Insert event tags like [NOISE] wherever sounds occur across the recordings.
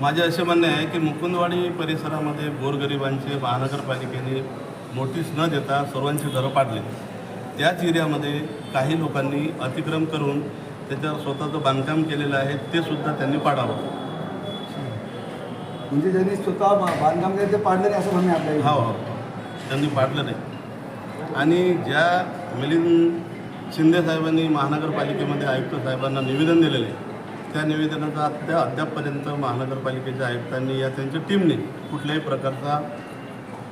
माझे असे म्हणणे आहे की मुकुंदवाडी परिसरामध्ये गोरगरिबांचे महानगरपालिकेने नोटीस न देता सर्वांची घरं पाडली. त्याच एरियामध्ये काही लोकांनी अतिक्रम करून त्याच्यावर स्वतःचं बांधकाम केलेलं आहे ते सुद्धा त्यांनी पाडावं. म्हणजे ज्यांनी स्वतः बा- बांधकाम केलं ते पाडलं नाही असं म्हणणं आपल्या हो हो. त्यांनी पाडलं नाही. आणि ज्या मिलिंद शिंदे साहेबांनी महानगरपालिकेमध्ये आयुक्त साहेबांना निवेदन दिलेलं आहे त्या निवेदनाचा अद्या अद्यापपर्यंत महानगरपालिकेच्या आयुक्तांनी या त्यांच्या टीमने कुठल्याही प्रकारचा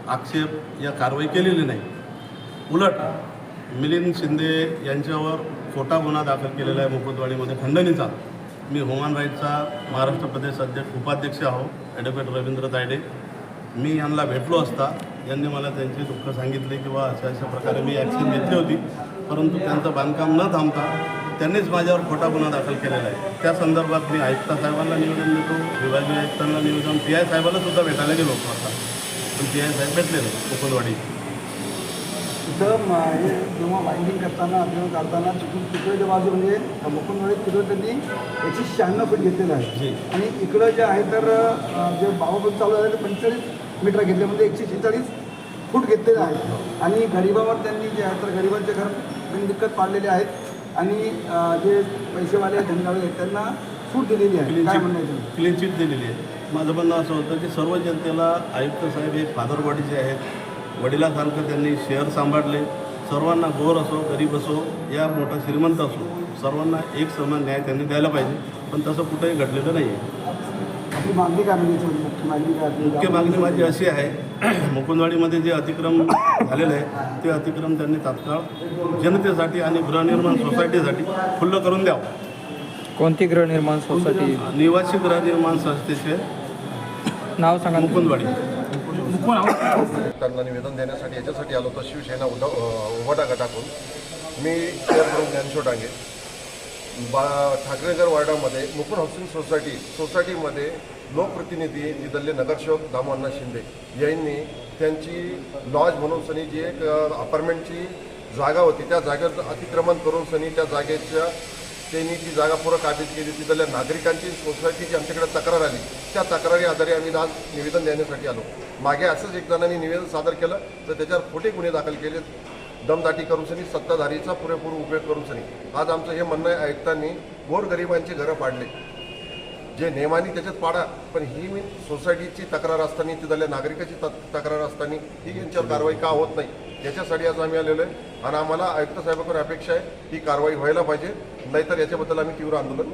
आक्षेप या कारवाई केलेली नाही. उलट मिलिंद शिंदे यांच्यावर खोटा गुन्हा दाखल केलेला आहे मुकुटवाडीमध्ये खंडणीचा. मी ह्युमन राईटचा महाराष्ट्र प्रदेश अध्यक्ष उपाध्यक्ष आहो ॲडव्होकेट रवींद्र तायडे. मी यांना भेटलो असता यांनी मला त्यांचे दुःख सांगितले किंवा अशा अशा प्रकारे मी ॲक्शन घेतली होती. परंतु त्यांचं बांधकाम न थांबता त्यांनीच माझ्यावर खोटा गुन्हा दाखल केलेला आहे. त्या संदर्भात मी आयुक्त साहेबांना निवेदन देतो विभागीय आयुक्तांना निवेदन पी आय साहेबांना सुद्धा भेटायला गेलो आता. पण पी आय साहेब भेटले नाही मुकुंदवाडी तिथं हे जेव्हा बाइंडिंग करताना किंवा काढताना तिथून तिकडच्या बाजू म्हणजे मुकुंदवाडी तिकडं त्यांनी एकशे शहाण्णव फूट घेतलेलं आहे. जी. आणि इकडं जे आहे तर जे बाबापूर चालू आहे ते पंचेचाळीस मीटर घेतले म्हणजे एकशे शेहेचाळीस फूट घेतलेले आहेत आणि गरिबावर त्यांनी जे आहे तर गरिबांचे घर बिनदिक्कत पाडलेले आहेत. आणि जे पैसेवाले धंदावाले आहेत त्यांना सूट दिलेली आहे. काय तुम्ही? क्लीन चिट दिलेली आहे. माझं म्हणणं असं होतं की सर्व जनतेला आयुक्त साहेब हे फादर बॉडीचे आहेत वडिलासारखं त्यांनी शेअर सांभाळले. सर्वांना गोर असो गरीब असो या मोठा श्रीमंत असो सर्वांना एक समान न्याय त्यांनी द्यायला पाहिजे. पण तसं कुठेही घडलेलं नाही आहे आपली मागणी काय म्हणजे? मुख्य मागणी माझी अशी आहे [CLEARS THROAT] मुकुंदवाडीमध्ये जे अतिक्रम झालेलं आहे ते अतिक्रम त्यांनी तात्काळ जनतेसाठी आणि गृहनिर्माण सोसायटीसाठी खुल्लं करून द्यावं. कोणती गृहनिर्माण सोसायटी? निवासी गृहनिर्माण संस्थेचे नाव सांगा मुकुंदवाडी. त्यांना निवेदन देण्यासाठी याच्यासाठी आलो होतो. शिवसेना उद्धव उभाटा गटातून मी चेअरप्रमुख ज्ञानेश्वर डांगे बा ठाकरेनगर वार्डामध्ये मुकुंद हाऊसिंग सोसायटी सोसायटीमध्ये लोकप्रतिनिधी तिथले नगरसेवक दामोअण्णा शिंदे यांनी त्यांची लॉज म्हणून सनी जी एक अपार्टमेंटची जागा होती त्या जागेवर अतिक्रमण करून सनी त्या जागेच्या त्यांनी ती जागा पुरं काबीज केली. तिथल्या नागरिकांची सोसायटीची आमच्याकडे तक्रार आली. त्या तक्रारी आधारे आम्ही आज निवेदन देण्यासाठी आलो. मागे असंच एक जणांनी निवेदन सादर केलं तर त्याच्यावर खोटे गुन्हे दाखल केले दमदाटी करून सनी सत्ताधारीचा पुरेपूर उपयोग करून सनी. आज आमचं हे म्हणणं आहे गोर गोरगरिबांची घरं पाडले. जे नेमानी त्याच्यात पाडा. पण ही मी सोसायटीची तक्रार असताना तिथल्या नागरिकाची तक्रार असताना ही यांच्यावर कारवाई का होत नाही? याच्यासाठी आज आम्ही आलेलो आहे. आणि आम्हाला आयुक्त साहेबांकडून अपेक्षा आहे ही कारवाई व्हायला पाहिजे. नाहीतर याच्याबद्दल आम्ही तीव्र आंदोलन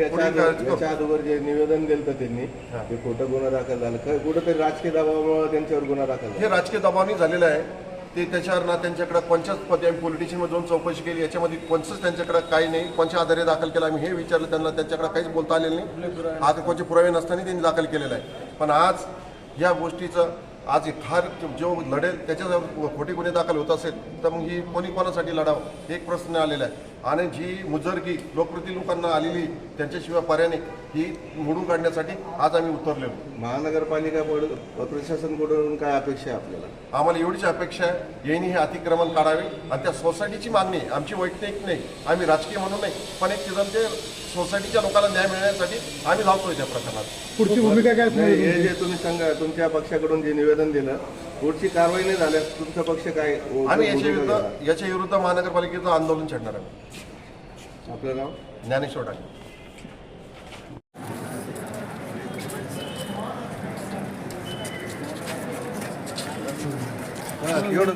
याच्या अगोदर- जे निवेदन दिलं त्यांनी ते खोटं गुन्हा दाखल झालं. काय कुठंतरी राजकीय दबावामुळे त्यांच्यावर गुन्हा दाखल हे राजकीय दबावनी झालेलं आहे. ते त्याच्यावर ना त्यांच्याकडे कोणत्याच पदी आम्ही पोलिटिशियनमध्ये जाऊन चौकशी केली. याच्यामध्ये कोणचंच त्यांच्याकडे काही नाही. कोणत्या आधारे दाखल केलं. आम्ही हे विचारलं त्यांना त्यांच्याकडे काहीच बोलता आलेलं नाही. आज कोणते पुरावे नसताना त्यांनी दाखल केलेलं आहे. पण आज या गोष्टीचं आज फार जो लढेल त्याच्याजवळ खोटे गुन्हे दाखल होत असेल तर मग ही कोणी कोणासाठी लढावं? एक प्रश्न आलेला आहे. आणि जी मुजरगी लोकप्रति लोकांना आलेली त्यांच्याशिवाय पर्याने ही मोडून काढण्यासाठी आज आम्ही उतरलेलो. महानगरपालिका बोर्ड प्रशासनकडून काय अपेक्षा आहे आपल्याला? आम्हाला एवढीच अपेक्षा आहे यांनी हे अतिक्रमण काढावे आणि त्या सोसायटीची मागणी. आमची वैयक्तिक नाही आम्ही राजकीय म्हणून नाही पण एक तिथं ते सोसायटीच्या लोकांना न्याय मिळण्यासाठी आम्ही धावतोय त्या प्रकरणात पुढची भूमिका काय हे जे तुम्ही सांगा तुमच्या पक्षाकडून जे निवेदन दिलं पुढची कारवाई नाही झाल्यास तुमचा पक्ष काय आम्ही याच्या? विरुद्ध याच्या विरुद्ध महानगरपालिकेचं आंदोलन छेडणार आम्ही आपलं नाव? ज्ञानेश्वर टाके. एवढं